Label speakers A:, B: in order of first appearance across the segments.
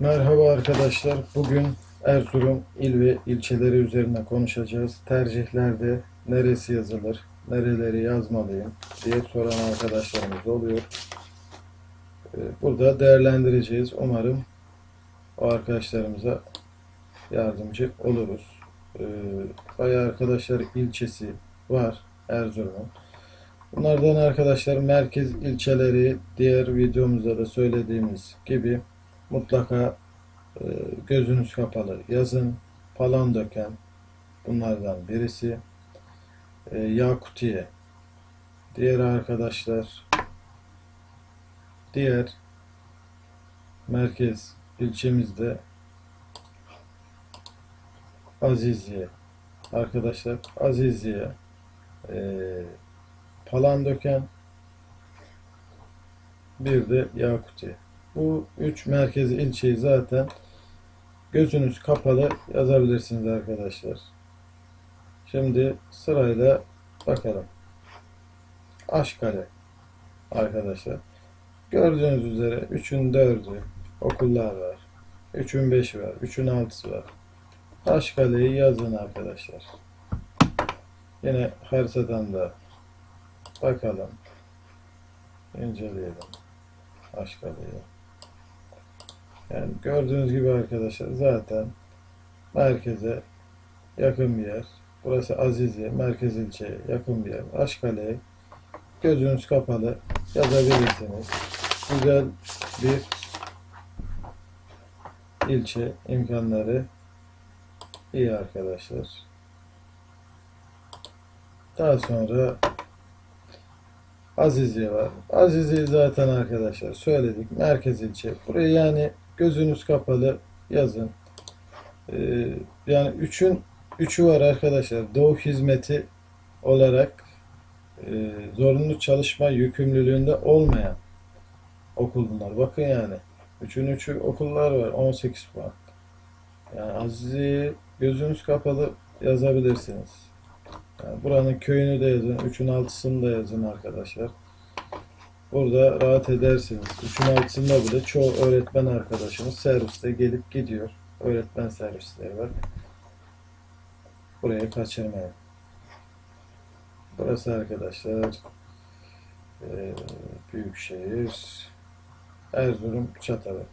A: Merhaba arkadaşlar. Bugün Erzurum il ve ilçeleri üzerine konuşacağız. Tercihlerde neresi yazılır, nereleri yazmalıyım diye soran arkadaşlarımız oluyor. Ee, Burada değerlendireceğiz. Umarım o arkadaşlarımıza yardımcı oluruz. Ee, Bayağı arkadaşlar ilçesi var Erzurum'un. Bunlardan arkadaşlar merkez ilçeleri diğer videomuzda da söylediğimiz gibi mutlaka e, gözünüz kapalı yazın. Palandöken bunlardan birisi. E, Yakutiye. Diğer arkadaşlar diğer merkez ilçemizde Aziziye. Arkadaşlar Aziziye e, Palandöken bir de Yakutiye. Bu üç merkezi ilçeyi zaten gözünüz kapalı yazabilirsiniz arkadaşlar. Şimdi sırayla bakalım. Aşkale arkadaşlar. Gördüğünüz üzere 3'ün 4'ü okullar var. 3'ün 5'i var. 3'ün 6'sı var. Aşkale'yi yazın arkadaşlar. Yine haritadan da bakalım. İnceleyelim. Aşkale'yi. Yani gördüğünüz gibi arkadaşlar zaten merkeze yakın bir yer. Burası Aziziye, merkez ilçeye yakın bir yer. Aşkale'ye gözünüz kapalı yazabilirsiniz. Güzel bir ilçe imkanları iyi arkadaşlar. Daha sonra Aziziye var. Aziziye zaten arkadaşlar söyledik. Merkez ilçe. Burayı yani gözünüz kapalı yazın. Ee, yani üçün üçü var arkadaşlar. Doğu hizmeti olarak e, zorunlu çalışma yükümlülüğünde olmayan okul bunlar. Bakın yani. Üçün üçü okullar var. 18 puan. Yani Aziziye'yi gözünüz kapalı yazabilirsiniz. Yani buranın köyünü de yazın. Üçün altısını da yazın arkadaşlar. Burada rahat edersiniz. Üçün altısında bile çoğu öğretmen arkadaşımız serviste gelip gidiyor. Öğretmen servisleri var. Buraya kaçırmayın. Burası arkadaşlar eee Büyükşehir Erzurum Çatalhöyük.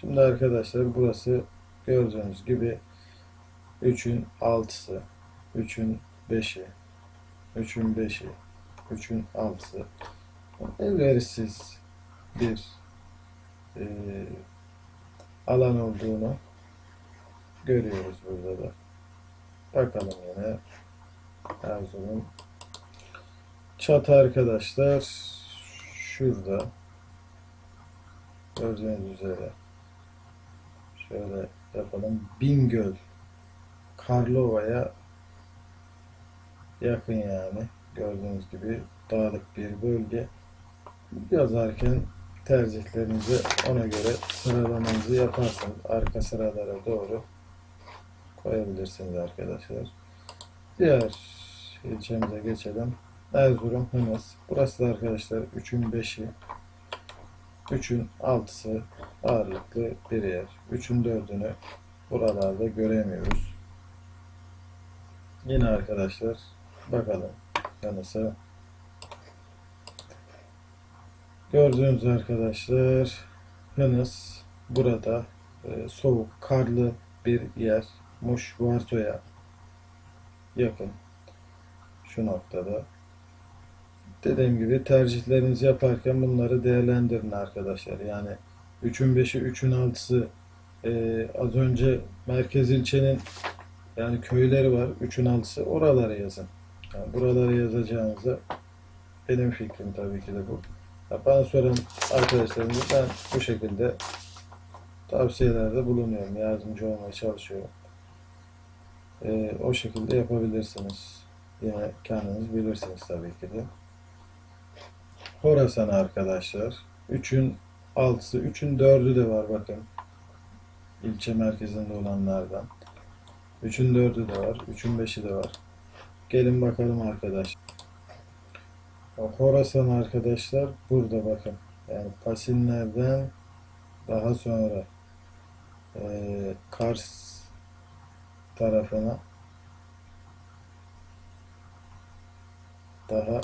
A: Şimdi arkadaşlar burası gördüğünüz gibi 3'ün 6'sı, 3'ün 5'i, 3'ün 5'i, 3'ün 6'sı elverişsiz bir eee, alan olduğunu görüyoruz burada da. Bakalım yine Erzurum. Çatı arkadaşlar şurada gördüğünüz üzere şöyle yapalım. Bingöl Karlova'ya yakın yani. Gördüğünüz gibi dağlık bir bölge. Yazarken tercihlerinizi ona göre sıralamanızı yaparsınız. Arka sıralara doğru koyabilirsiniz arkadaşlar. Diğer ilçemize geçelim. Erzurum Hınıs. Burası da arkadaşlar 3'ün 5'i 3'ün 6'sı ağırlıklı bir yer. 3'ün 4'ünü buralarda göremiyoruz. Yine arkadaşlar bakalım Hınıs'a. Gördüğünüz arkadaşlar Hınıs burada e, soğuk, karlı bir yer. Muş Varto'ya yakın. Şu noktada. Dediğim gibi tercihlerinizi yaparken bunları değerlendirin arkadaşlar. Yani 3'ün 5'i, 3'ün 6'sı e, az önce merkez ilçenin yani köyleri var. 3'ün 6'sı oralara yazın. Yani buralara yazacağınıza benim fikrim tabii ki de bu. Bana soran arkadaşlarımız ben bu şekilde tavsiyelerde bulunuyorum. Yardımcı olmaya çalışıyorum. Ee, o şekilde yapabilirsiniz. Yine kendiniz bilirsiniz tabii ki de. Horasan arkadaşlar. 3'ün 6'sı, 3'ün 4'ü de var bakın. İlçe merkezinde olanlardan. 3'ün 4'ü de var. 3'ün 5'i de var. Gelin bakalım arkadaşlar. Horasan arkadaşlar burada bakın. Yani Pasinlerden daha sonra e, Kars tarafına daha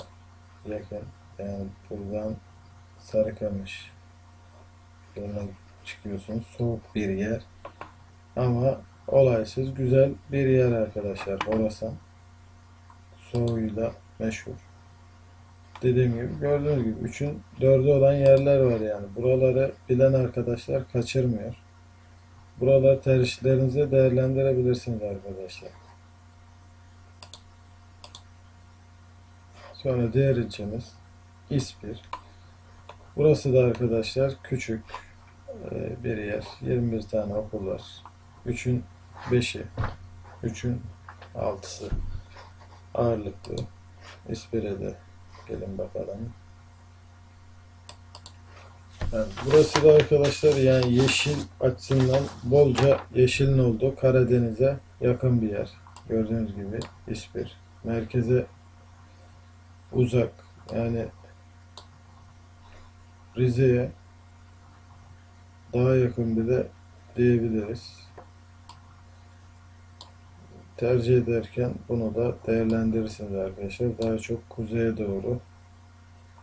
A: yakın. Yani buradan Sarıkamış yoluna çıkıyorsunuz. Soğuk bir yer. Ama olaysız güzel bir yer arkadaşlar. Horasan. Soğuğuyla meşhur. Dediğim gibi gördüğünüz gibi 3'ün 4'ü olan yerler var yani. Buraları bilen arkadaşlar kaçırmıyor. Buralar tercihlerinizi değerlendirebilirsiniz arkadaşlar. Sonra diğer ilçemiz İspir. Burası da arkadaşlar küçük e, bir yer. 21 tane okul var. 3'ün 5'i, 3'ün 6'sı ağırlıklı. İspir'e de gelin bakalım. Yani burası da arkadaşlar yani yeşil açısından bolca yeşilin olduğu Karadeniz'e yakın bir yer. Gördüğünüz gibi İspir. Merkeze uzak. Yani Rize'ye daha yakın bile diyebiliriz. Tercih ederken bunu da değerlendirirsiniz arkadaşlar. Daha çok kuzeye doğru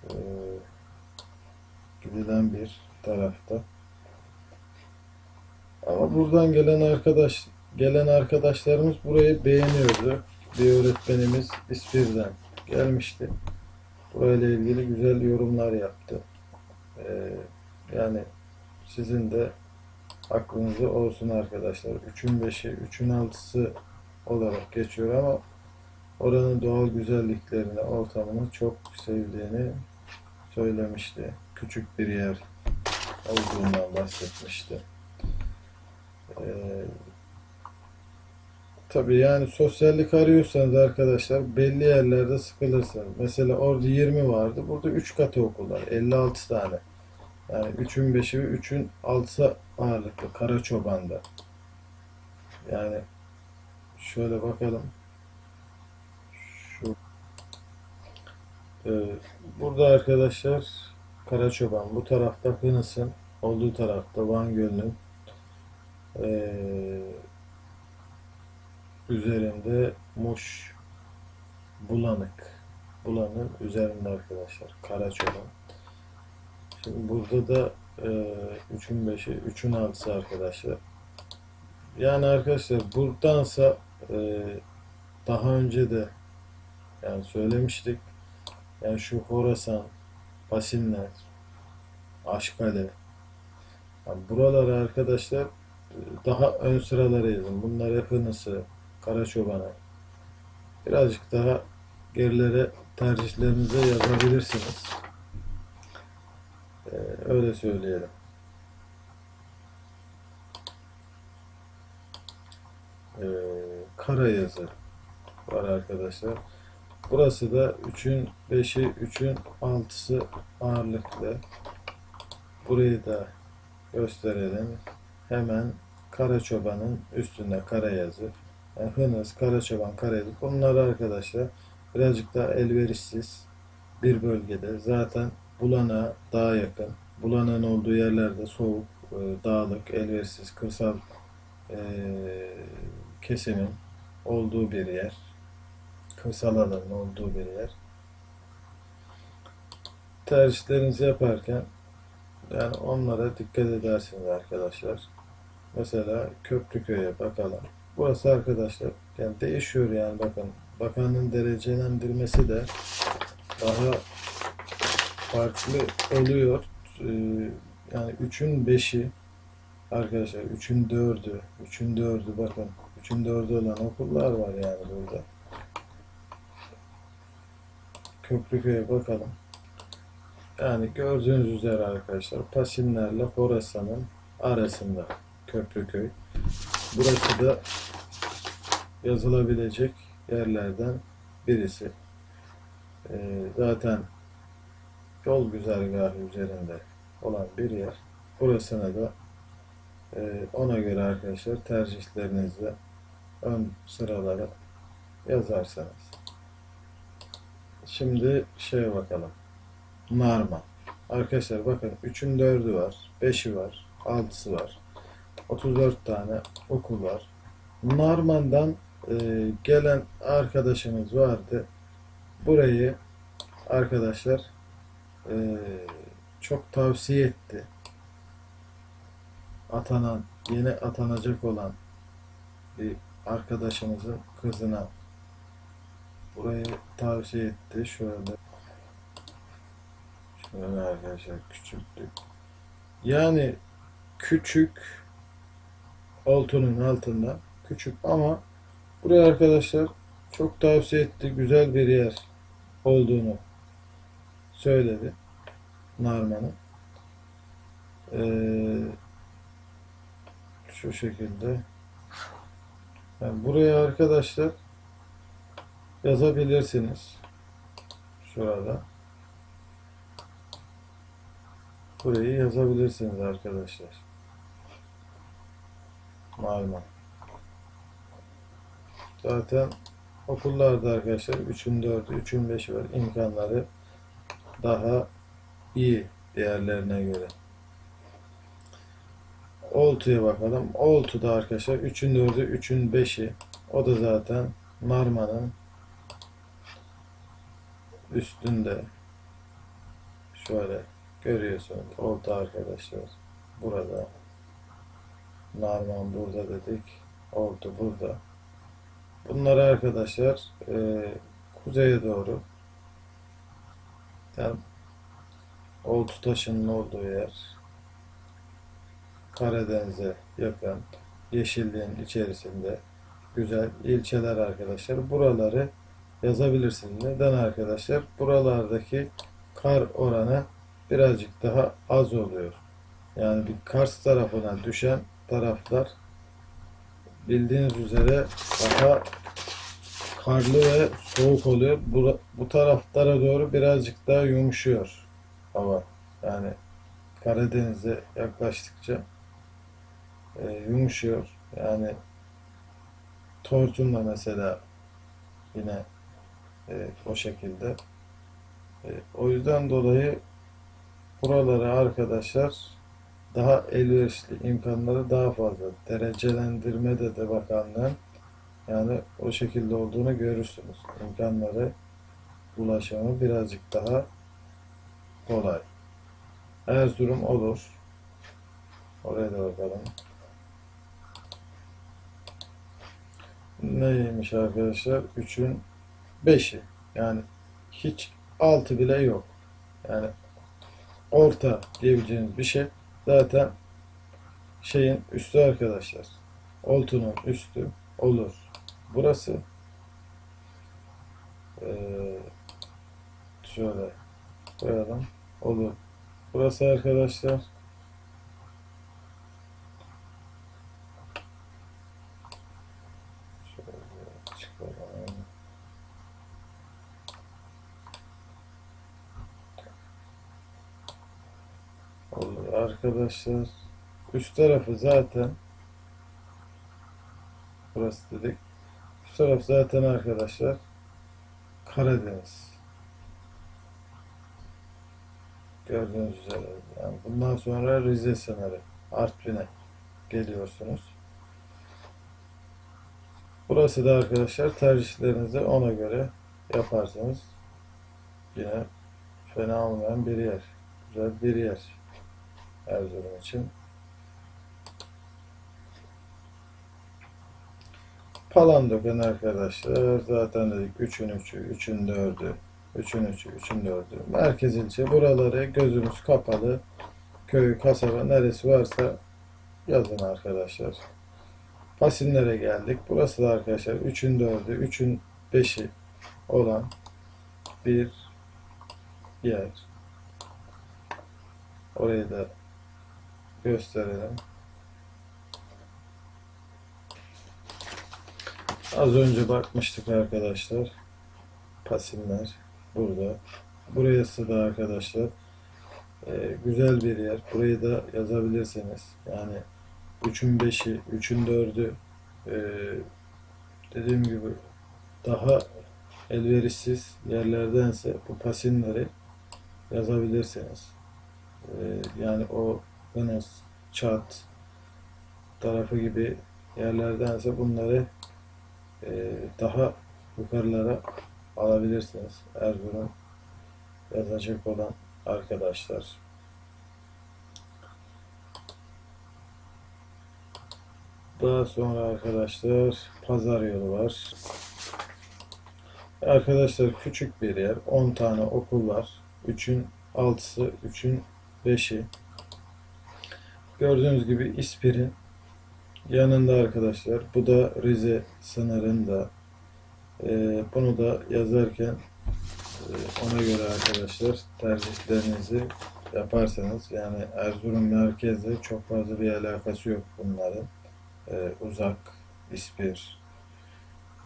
A: eee, gidilen bir tarafta. Ama buradan gelen arkadaş gelen arkadaşlarımız burayı beğeniyordu. Bir öğretmenimiz İspir'den gelmişti. Burayla ilgili güzel yorumlar yaptı. Ee, yani sizin de aklınızda olsun arkadaşlar. 3'ün 5'i, 3'ün 6'sı olarak geçiyor ama oranın doğal güzelliklerini, ortamını çok sevdiğini söylemişti. Küçük bir yer olduğundan bahsetmişti. Ee, tabii yani sosyallik arıyorsanız arkadaşlar belli yerlerde sıkılırsınız. Mesela orada 20 vardı. Burada 3 katı okul var. 56 tane. Yani 3'ün 5'i ve 3'ün 6'sı ağırlıklı. Karaçoban'da. Yani şöyle bakalım. Şu Ee, burada arkadaşlar Karaçoban bu tarafta Hınıs'ın olduğu tarafta Van Gölü'nün ee, üzerinde Muş Bulanık Bulanın üzerinde arkadaşlar Karaçoban. Şimdi burada da e, 3'ün 5'i 3'ün 6'sı arkadaşlar. Yani arkadaşlar buradansa e, daha önce de yani söylemiştik. Yani şu Horasan, Pasinler, Aşkale. Yani buraları arkadaşlar e, daha ön sıralara yazın. Bunlar Hınısı, Karaçoban'a. Birazcık daha gerilere tercihlerinize yazabilirsiniz. Ee, öyle söyleyelim. Ee, Karayazı var arkadaşlar. Burası da 3'ün 5'i, 3'ün 6'sı ağırlıklı. Burayı da gösterelim. Hemen Karaçoban'ın üstünde Karayazı. Yani Hınız, Karaçoban, Karayazı. Bunlar arkadaşlar birazcık daha elverişsiz bir bölgede. Zaten Bulan'a daha yakın. Bulan'ın olduğu yerlerde soğuk, e, dağlık, elverişsiz, kırsal e, kesimin olduğu bir yer. Kırsal alanın olduğu bir yer. Tercihlerinizi yaparken yani onlara dikkat edersiniz arkadaşlar. Mesela Köprüköy'e bakalım. Burası arkadaşlar yani değişiyor yani bakın. Bakanın derecelendirmesi de daha farklı oluyor. Ee, yani 3'ün 5'i arkadaşlar 3'ün 4'ü 3'ün 4'ü bakın 3'ün 4'ü olan okullar var yani burada. Köprüköy'e bakalım. Yani gördüğünüz üzere arkadaşlar Pasinlerle Horasan'ın arasında Köprüköy. Burası da yazılabilecek yerlerden birisi. Ee, zaten yol güzergahı üzerinde olan bir yer. Burasına da e, ona göre arkadaşlar tercihlerinizi ön sıralara yazarsanız. Şimdi şeye bakalım. Narman. Arkadaşlar bakın 3'ün 4'ü var, 5'i var, 6'sı var. 34 tane okul var. Narman'dan e, gelen arkadaşımız vardı. Burayı arkadaşlar e, çok tavsiye etti. Atanan, yeni atanacak olan bir arkadaşımızın kızına burayı tavsiye etti. Şöyle şöyle arkadaşlar küçüktük. Yani küçük oltunun altında küçük ama buraya arkadaşlar çok tavsiye etti. Güzel bir yer olduğunu söyledi. Narman'ın. Ee, şu şekilde. Yani buraya arkadaşlar yazabilirsiniz. Şurada. Burayı yazabilirsiniz arkadaşlar. Narman. Zaten okullarda arkadaşlar 3'ün 4'ü, 3'ün 5'i var. İmkanları daha iyi diğerlerine göre. Oltu'ya bakalım. Oltu'da arkadaşlar 3'ün 4'ü, 3'ün 5'i. O da zaten Narman'ın üstünde. Şöyle görüyorsunuz. Oltu arkadaşlar. Burada. Narman burada dedik. Oltu burada. Bunları arkadaşlar e, kuzeye doğru yani Oltu taşının olduğu yer Karadeniz'e yakın yeşilliğin içerisinde güzel ilçeler arkadaşlar. Buraları yazabilirsiniz. Neden arkadaşlar? Buralardaki kar oranı birazcık daha az oluyor. Yani bir Kars tarafına düşen taraflar bildiğiniz üzere daha karlı ve soğuk oluyor. Bu, bu taraflara doğru birazcık daha yumuşuyor hava. Yani Karadeniz'e yaklaştıkça e, yumuşuyor. Yani Tortum'da mesela yine e, o şekilde. E, o yüzden dolayı buraları arkadaşlar daha elverişli imkanları daha fazla. Derecelendirmede de bakanlığın yani o şekilde olduğunu görürsünüz. İmkanları ulaşımı birazcık daha kolay. Erzurum olur. Oraya da bakalım. Neymiş arkadaşlar? 3'ün 5'i. Yani hiç altı bile yok. Yani orta diyebileceğiniz bir şey. Zaten şeyin üstü arkadaşlar. Oltunun üstü olur. Burası eee şöyle koyalım. Olur. Burası arkadaşlar şöyle çıkaralım. Olur arkadaşlar. Üst tarafı zaten burası dedik. Üst taraf zaten arkadaşlar Karadeniz. Gördüğünüz üzere. Yani bundan sonra Rize sınırı. Artvin'e geliyorsunuz. Burası da arkadaşlar tercihlerinizi ona göre yaparsanız yine fena olmayan bir yer. Güzel bir yer. Erzurum için. Palandöken arkadaşlar zaten dedik 3'ün 3'ü, 3'ün 4'ü, 3'ün 3'ü, 3'ün 4'ü. Merkez ilçe buraları gözümüz kapalı. Köy, kasaba neresi varsa yazın arkadaşlar. Pasinlere geldik. Burası da arkadaşlar 3'ün 4'ü, 3'ün 5'i olan bir yer. Orayı da gösterelim. Az önce bakmıştık arkadaşlar. Pasinler burada. Burası da arkadaşlar e, güzel bir yer. Burayı da yazabilirsiniz. Yani 3'ün 5'i, 3'ün 4'ü e, dediğim gibi daha elverişsiz yerlerdense bu pasinleri yazabilirsiniz. E, yani o Hınıs, Çat, tarafı gibi yerlerdense bunları e, daha yukarılara alabilirsiniz. Erzurum yazacak olan arkadaşlar. Daha sonra arkadaşlar pazar yolu var. Arkadaşlar küçük bir yer. 10 tane okul var. 3'ün 6'sı, 3'ün 5'i. Gördüğünüz gibi İspir'in yanında arkadaşlar. Bu da Rize sınırında. Ee, bunu da yazarken e, ona göre arkadaşlar tercihlerinizi yaparsanız yani Erzurum merkezde çok fazla bir alakası yok bunların. Ee, uzak, İspir,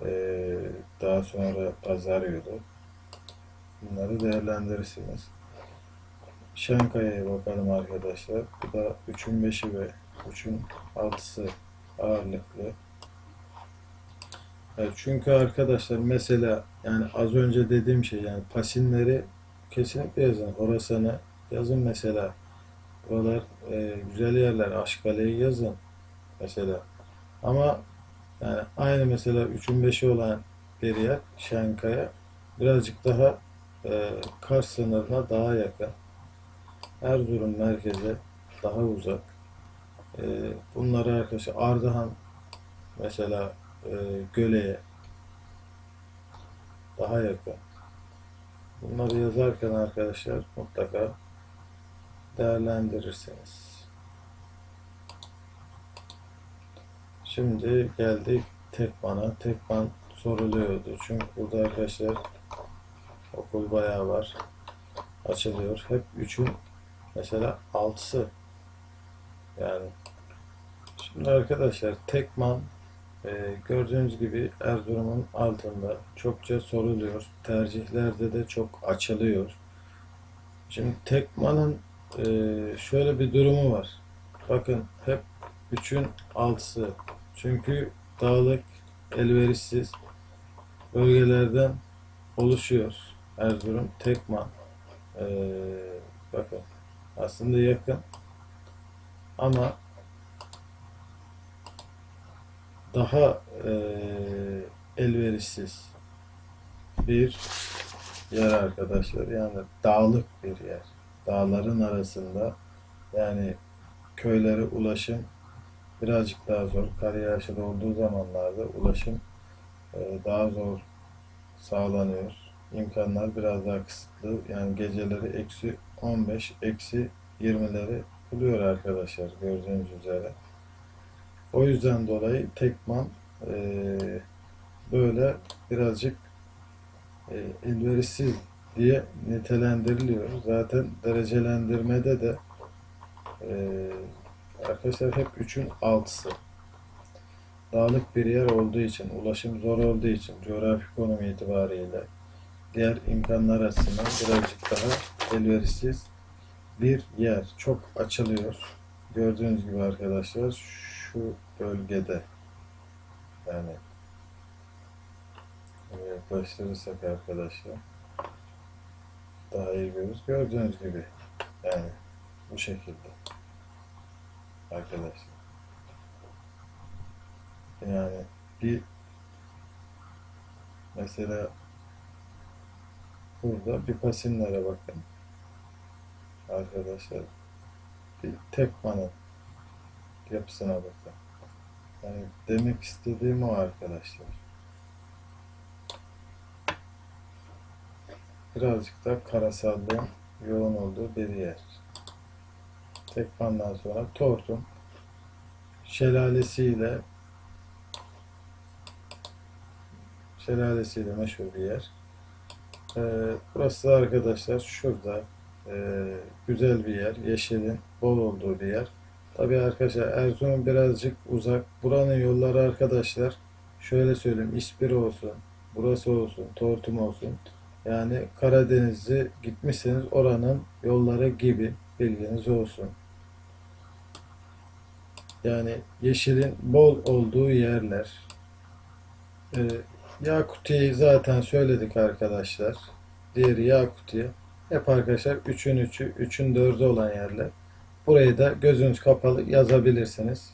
A: ee, daha sonra pazar yolu. Bunları değerlendirirsiniz. Şankaya'ya bakalım arkadaşlar. Bu da 3'ün 5'i ve 3'ün 6'sı ağırlıklı. Evet, çünkü arkadaşlar mesela yani az önce dediğim şey yani pasinleri kesinlikle yazın. Horasan'ı yazın mesela. Buralar e, güzel yerler. Aşkale'yi yazın mesela. Ama yani aynı mesela 3'ün 5'i olan bir yer Şankaya birazcık daha e, Kars sınırına daha yakın. Erzurum merkeze daha uzak. E, bunları arkadaşlar Ardahan mesela e, Göle'ye daha yakın. Bunları yazarken arkadaşlar mutlaka değerlendirirsiniz. Şimdi geldik Tekman'a. Tekman soruluyordu. Çünkü burada arkadaşlar okul bayağı var. Açılıyor. Hep üçün mesela altısı yani şimdi arkadaşlar Tekman e, gördüğünüz gibi Erzurum'un altında çokça soruluyor. Tercihlerde de çok açılıyor. Şimdi Tekman'ın e, şöyle bir durumu var. Bakın hep üçün altısı. Çünkü dağlık, elverişsiz bölgelerden oluşuyor Erzurum. Tekman. E, bakın aslında yakın ama daha e, elverişsiz bir yer arkadaşlar. Yani dağlık bir yer. Dağların arasında yani köylere ulaşım birazcık daha zor. Kar yağışı olduğu zamanlarda ulaşım e, daha zor sağlanıyor. İmkanlar biraz daha kısıtlı. Yani geceleri eksi 15, eksi 20'leri buluyor arkadaşlar gördüğünüz üzere. O yüzden dolayı Tekman e, böyle birazcık e, elverişsiz diye nitelendiriliyor. Zaten derecelendirmede de e, arkadaşlar hep 3'ün altısı. Dağlık bir yer olduğu için, ulaşım zor olduğu için, coğrafi konum itibariyle diğer imkanlar açısından birazcık daha elverişsiz bir yer. Çok açılıyor. Gördüğünüz gibi arkadaşlar şu bölgede yani böyle yaklaştırırsak arkadaşlar daha iyi görürüz. Gördüğünüz gibi yani bu şekilde arkadaşlar. Yani bir mesela burada bir pasinlere bakın arkadaşlar. Bir tekmanın yapısına bakın. Yani demek istediğim o arkadaşlar. Birazcık da karasallığın yoğun olduğu bir yer. Tekmandan sonra Tortum şelalesiyle şelalesiyle meşhur bir yer. Ee, burası da arkadaşlar şurada ee, güzel bir yer. Yeşilin bol olduğu bir yer. Tabii arkadaşlar Erzurum birazcık uzak. Buranın yolları arkadaşlar şöyle söyleyeyim İspir olsun, burası olsun, Tortum olsun. Yani Karadeniz'e gitmişseniz oranın yolları gibi bilginiz olsun. Yani yeşilin bol olduğu yerler. Ee, Yakuti'yi zaten söyledik arkadaşlar. Diğeri Yakutiye. Hep arkadaşlar 3'ün 3'ü, 3'ün 4'ü olan yerler. Burayı da gözünüz kapalı yazabilirsiniz.